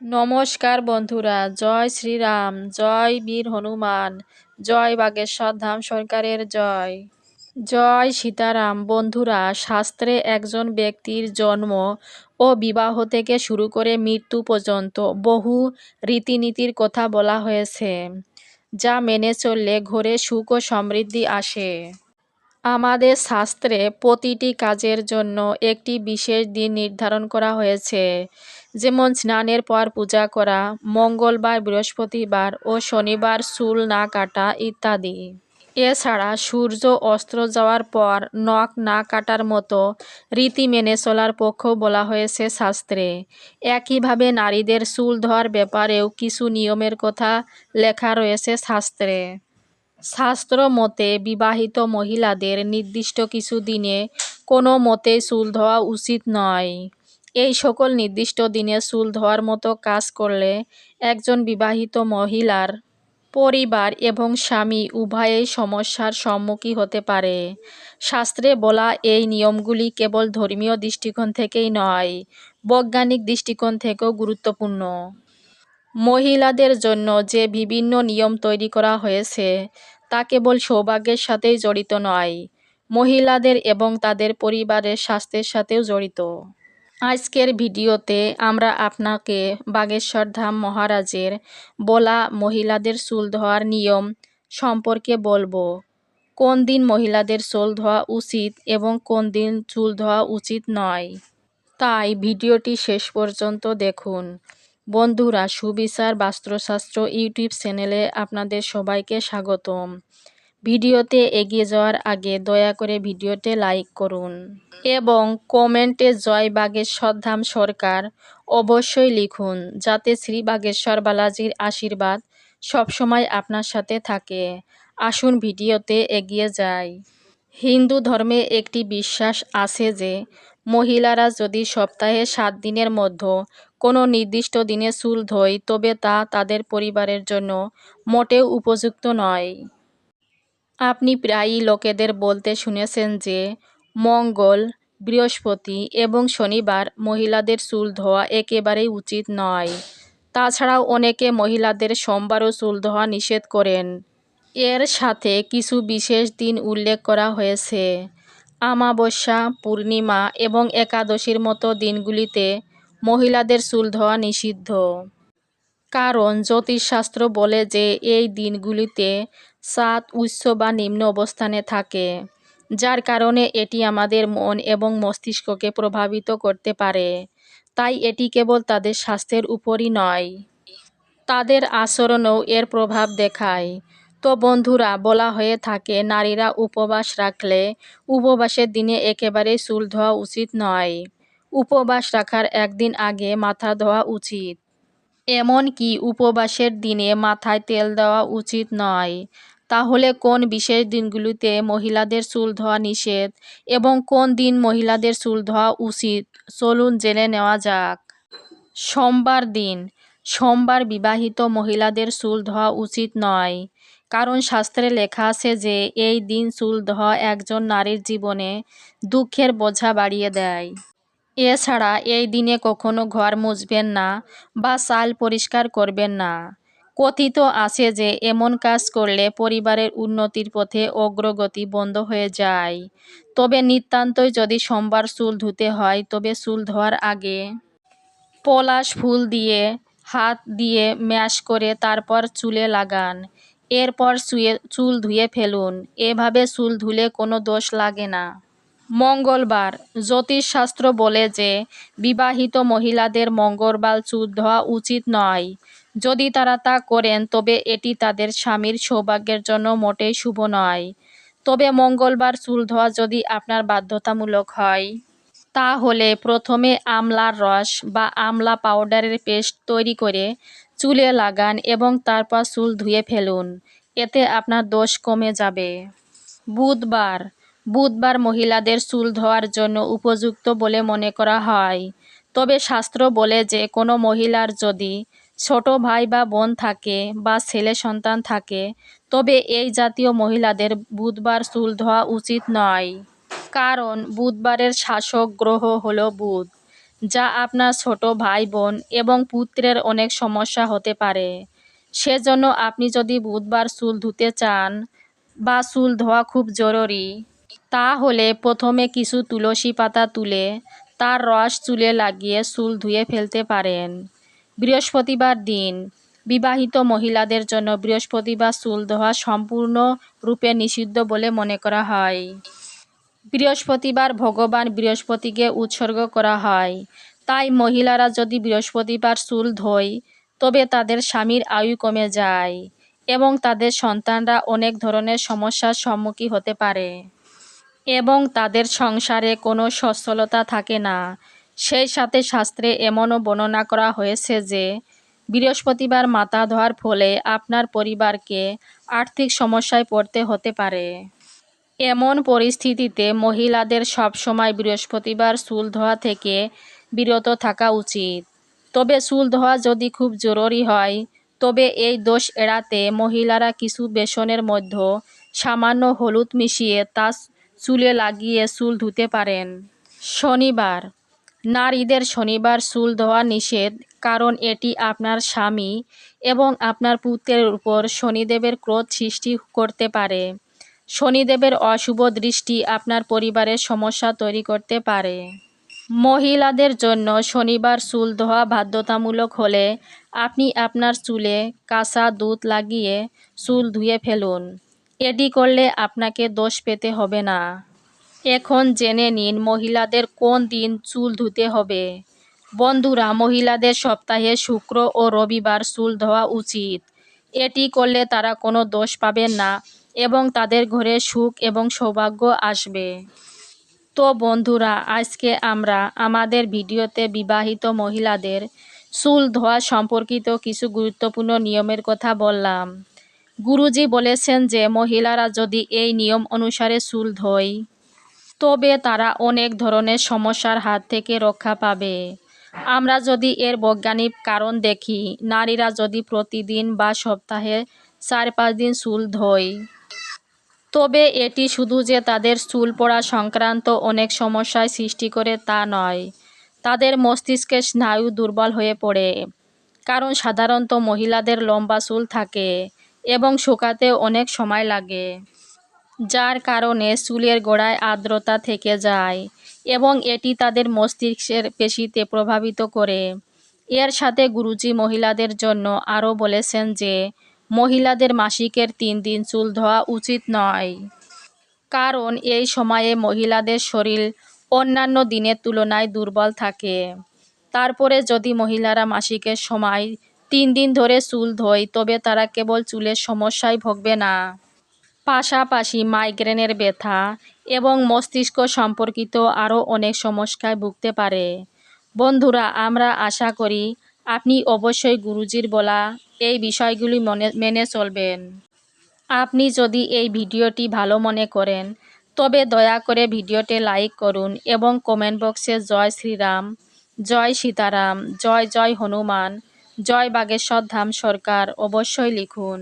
নমস্কার বন্ধুরা, জয় শ্রীরাম, জয় বীর হনুমান, জয় বাগেশ্বর ধাম সরকারের জয়। জয় সীতারাম, বন্ধুরা, শাস্ত্রে একজন ব্যক্তির জন্ম ও বিবাহ থেকে শুরু করে মৃত্যু পর্যন্ত বহু রীতিনীতির কথা বলা হয়েছে, যা মেনে চললে ঘরে সুখ ও সমৃদ্ধি আসে। আমাদের শাস্ত্রে প্রতিটি কাজের জন্য একটি বিশেষ দিন নির্ধারণ করা হয়েছে। যেমন স্নানের পর পূজা করা, মঙ্গলবার, বৃহস্পতিবার ও শনিবার চুল না কাটা ইত্যাদি। এছাড়া সূর্য অস্ত্র যাওয়ার পর নখ না কাটার মতো রীতি মেনে চলার পক্ষেও বলা হয়েছে শাস্ত্রে। একইভাবে নারীদের চুল ধোয়ার ব্যাপারেও কিছু নিয়মের কথা লেখা রয়েছে শাস্ত্রে। শাস্ত্র মতে বিবাহিত মহিলাদের নির্দিষ্ট কিছু দিনে কোনো মতেই চুল ধোয়া উচিত নয়। এই সকল নির্দিষ্ট দিনে চুল ধোয়ার মতো কাজ করলে একজন বিবাহিত মহিলার পরিবার এবং স্বামী উভয়েই সমস্যার সম্মুখীন হতে পারে। শাস্ত্রে বলা এই নিয়মগুলি কেবল ধর্মীয় দৃষ্টিকোণ থেকেই নয়, বৈজ্ঞানিক দৃষ্টিকোণ থেকেও গুরুত্বপূর্ণ। মহিলাদের জন্য যে বিভিন্ন নিয়ম তৈরি করা হয়েছে তা কেবল সৌভাগ্যের সাথেই জড়িত নয়, মহিলাদের এবং তাদের পরিবারের স্বাস্থ্যের সাথেও জড়িত। আজকের ভিডিওতে আমরা আপনাকে বাগেশ্বর ধাম মহারাজের বলা মহিলাদের চুল ধোয়ার নিয়ম সম্পর্কে বলব। কোন দিন মহিলাদের চুল ধোয়া উচিত এবং কোন দিন চুল ধোয়া উচিত নয়। তাই ভিডিওটি শেষ পর্যন্ত দেখুন। বন্ধুরা, সুবিচার বাস্ত্রশাস্ত্র ইউটিউব চ্যানেলে আপনাদের সবাইকে স্বাগতম। ভিডিওতে এগিয়ে যাওয়ার আগে দয়া করে ভিডিওতে লাইক করুন এবং কমেন্টে জয় বাগেশ্বর ধাম সরকার অবশ্যই লিখুন, যাতে শ্রী বাগেশ্বর বালাজির আশীর্বাদ সবসময় আপনার সাথে থাকে। আসুন ভিডিওতে এগিয়ে যাই। হিন্দু ধর্মে একটি বিশ্বাস আছে যে মহিলারা যদি সপ্তাহে সাত দিনের মধ্যে কোনো নির্দিষ্ট দিনে চুল ধোয়, তবে তা তাদের পরিবারের জন্য মোটেও উপযুক্ত নয়। আপনি প্রায়ই লোকেদের বলতে শুনেছেন যে, মঙ্গল, বৃহস্পতি এবং শনিবার মহিলাদের চুল ধোয়া একেবারেই উচিত নয়। তাছাড়াও অনেকে মহিলাদের সোমবারও চুল ধোয়া নিষেধ করেন। এর সাথে কিছু বিশেষ দিন উল্লেখ করা হয়েছে। আমাবস্যা পূর্ণিমা এবং একাদশীর মতো দিনগুলিতে মহিলাদের চুল ধোয়া নিষিদ্ধ। কারণ জ্যোতিষশাস্ত্র বলে যে এই দিনগুলিতে চাঁদ উচ্চ বা নিম্ন অবস্থানে থাকে, যার কারণে এটি আমাদের মন এবং মস্তিষ্ককে প্রভাবিত করতে পারে। তাই এটি কেবল তাদের স্বাস্থ্যের উপরই নয়, তাদের আচরণেও এর প্রভাব দেখায়। তো বন্ধুরা বলা হয়ে থাকে, নারীরা উপবাস রাখলে উপবাসের দিনে একেবারে চুল ধোয়া উচিত নয়। উপবাস রাখার একদিন আগে মাথা ধোয়া উচিত। এমনকি উপবাসের দিনে মাথায় তেল দেওয়া উচিত নয়। তাহলে কোন বিশেষ দিনগুলিতে মহিলাদের চুল ধোয়া নিষেধ এবং কোন দিন মহিলাদের চুল ধোয়া উচিত? চলুন জেনে নেওয়া যাক। সোমবার দিন সোমবার বিবাহিত মহিলাদের চুল ধোয়া উচিত নয়। কারণ শাস্ত্রে লেখা আছে যে, এই দিন চুল ধোয়া একজন নারীর জীবনে দুঃখের বোঝা বাড়িয়ে দেয়। এছাড়া এই দিনে কখনো ঘর মুছবেন না বা চাল পরিষ্কার করবেন না। কথিত আছে যে, এমন কাজ করলে পরিবারের উন্নতির পথে অগ্রগতি বন্ধ হয়ে যায়। তবে নিতান্তই যদি সোমবার চুল ধুতে হয়, তবে চুল ধোয়ার আগে পলাশ ফুল দিয়ে হাত দিয়ে ম্যাশ করে তারপর চুলে লাগান। এরপর শুয়ে, চুল ধুয়ে ফেলুন। এভাবে চুল ধুলে কোনো দোষ লাগে না। মঙ্গলবার, জ্যোতিষশাস্ত্র বলে যে, বিবাহিত মহিলাদের মঙ্গলবার চুল ধোয়া উচিত নয়। যদি তারা তা করেন, তবে এটি তাদের স্বামীর সৌভাগ্যের জন্য মোটেই শুভ নয়। তবে মঙ্গলবার চুল ধোয়া যদি আপনার বাধ্যতামূলক হয়। তাহলে প্রথমে আমলার রস বা আমলা পাউডারের পেস্ট তৈরি করে চুলে লাগান এবং তারপর চুল ধুয়ে ফেলুন। এতে আপনার দোষ কমে যাবে। বুধবার। বুধবার মহিলাদের চুল ধোয়ার জন্য উপযুক্ত বলে মনে করা হয়। তবে শাস্ত্র বলে যে কোনো মহিলার যদি ছোট ভাই বা বোন থাকে বা ছেলে সন্তান থাকে, তবে এই জাতীয় মহিলাদের বুধবার চুল ধোয়া উচিত নয়। কারণ বুধবারের শাসক গ্রহ হল বুধ, যা আপনার ছোট ভাই বোন এবং পুত্রের অনেক সমস্যা হতে পারে। সেজন্য আপনি যদি বুধবার চুল ধুতে চান বা চুল ধোয়া খুব জরুরি, তাহলে প্রথমে কিছু তুলসী পাতা তুলে তার রস চুলে লাগিয়ে চুল ধুয়ে ফেলতে পারেন। বৃহস্পতিবার দিন, বিবাহিত মহিলাদের জন্য বৃহস্পতিবার চুল ধোয়া সম্পূর্ণ রূপে নিষিদ্ধ বলে মনে করা হয়। বৃহস্পতিবার ভগবান বৃহস্পতিকে উৎসর্গ করা হয়। তাই মহিলারা যদি বৃহস্পতিবার চুল ধোয়, তবে তাদের স্বামীর আয়ু কমে যায় এবং তাদের সন্তানরা অনেক ধরনের সমস্যার সম্মুখীন হতে পারে এবং তাদের সংসারে কোনো সচ্ছলতা থাকে না। সেই সাথে শাস্ত্রে এমনও বর্ণনা করা হয়েছে যে, বৃহস্পতিবার মাথা ধোয়ার ফলে আপনার পরিবারকে আর্থিক সমস্যায় পড়তে হতে পারে। এমন পরিস্থিতিতে মহিলাদের সবসময় বৃহস্পতিবার চুল ধোয়া থেকে বিরত থাকা উচিত। তবে চুল ধোয়া যদি খুব জরুরি হয়, তবে এই দোষ এড়াতে মহিলারা কিছু বেসনের মধ্যে সামান্য হলুদ মিশিয়ে তা চুলে লাগিয়ে চুল ধুতে পারেন। শনিবার। নারীদের শনিবার চুল ধোয়া নিষেধ, কারণ এটি আপনার স্বামী এবং আপনার পুত্রের উপর শনিদেবের ক্রোধ সৃষ্টি করতে পারে। শনিদেবের অশুভ দৃষ্টি আপনার পরিবারের সমস্যা তৈরি করতে পারে। মহিলাদের জন্য শনিবার চুল ধোয়া বাধ্যতামূলক হলে আপনি আপনার চুলে কাঁচা দুধ লাগিয়ে চুল ধুয়ে ফেলুন। এটি করলে আপনাকে দোষ পেতে হবে না। এখন জেনে নিন মহিলাদের কোন দিন চুল ধুতে হবে। বন্ধুরা, মহিলাদের সপ্তাহে শুক্র ও রবিবার চুল ধোয়া উচিত। এটি করলে তারা কোনো দোষ পাবেন না। এবং তাদের ঘরে সুখ এবং সৌভাগ্য আসবে। তো বন্ধুরা, আজকে আমরা আমাদের ভিডিওতে বিবাহিত মহিলাদের চুল ধোয়া সম্পর্কিত কিছু গুরুত্বপূর্ণ নিয়মের কথা বললাম। গুরুজি বলেছেন যে, মহিলারা যদি এই নিয়ম অনুসারে চুল ধোয়, তবে তারা অনেক ধরনের সমস্যার হাত থেকে রক্ষা পাবে। আমরা যদি এর বৈজ্ঞানিক কারণ দেখি, নারীরা যদি প্রতিদিন বা সপ্তাহে চার পাঁচ দিন চুল ধোয় তবে এটি শুধু যে তাদের চুল পড়া সংক্রান্ত অনেক সমস্যায় সৃষ্টি করে তা নয়, তাদের মস্তিষ্কের স্নায়ু দুর্বল হয়ে পড়ে। কারণ সাধারণত মহিলাদের লম্বা চুল থাকে এবং শুকাতে অনেক সময় লাগে, যার কারণে চুলের গোড়ায় আর্দ্রতা থেকে যায় এবং এটি তাদের মস্তিষ্কের পেশিতে প্রভাবিত করে। এর সাথে গুরুজি মহিলাদের জন্য আরও বলেছেন যে মহিলাদের মাসিকের তিন দিন চুল ধোয়া উচিত নয়। কারণ এই সময়ে মহিলাদের শরীর অন্যান্য দিনের তুলনায় দুর্বল থাকে। তারপরে যদি মহিলারা মাসিকের সময় তিন দিন ধরে চুল ধোয়, তবে তারা কেবল চুলের সমস্যায় ভোগবে না। পাশাপাশি মাইগ্রেনের ব্যথা এবং মস্তিষ্ক সম্পর্কিত আরও অনেক সমস্যায় ভুগতে পারে। বন্ধুরা, আমরা আশা করি আপনি অবশ্যই গুরুজির বলা এই বিষয়গুলি মনে, মেনে চলবেন। আপনি যদি এই ভিডিওটি ভালো মনে করেন, তবে দয়া করে ভিডিওটি লাইক করুন এবং কমেন্ট বক্সে জয় শ্রীরাম, জয় সীতারাম, জয় জয় হনুমান, জয় বাগেশ্বর ধাম সরকার অবশ্যই লিখুন।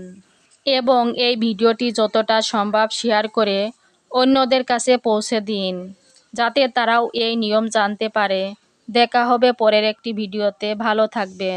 এবং এই ভিডিওটি যতটা সম্ভব শেয়ার করে অন্যদের কাছে পৌঁছে দিন, যাতে তারাও এই নিয়ম জানতে পারে। দেখা হবে পরের একটি ভিডিওতে। ভালো থাকবেন।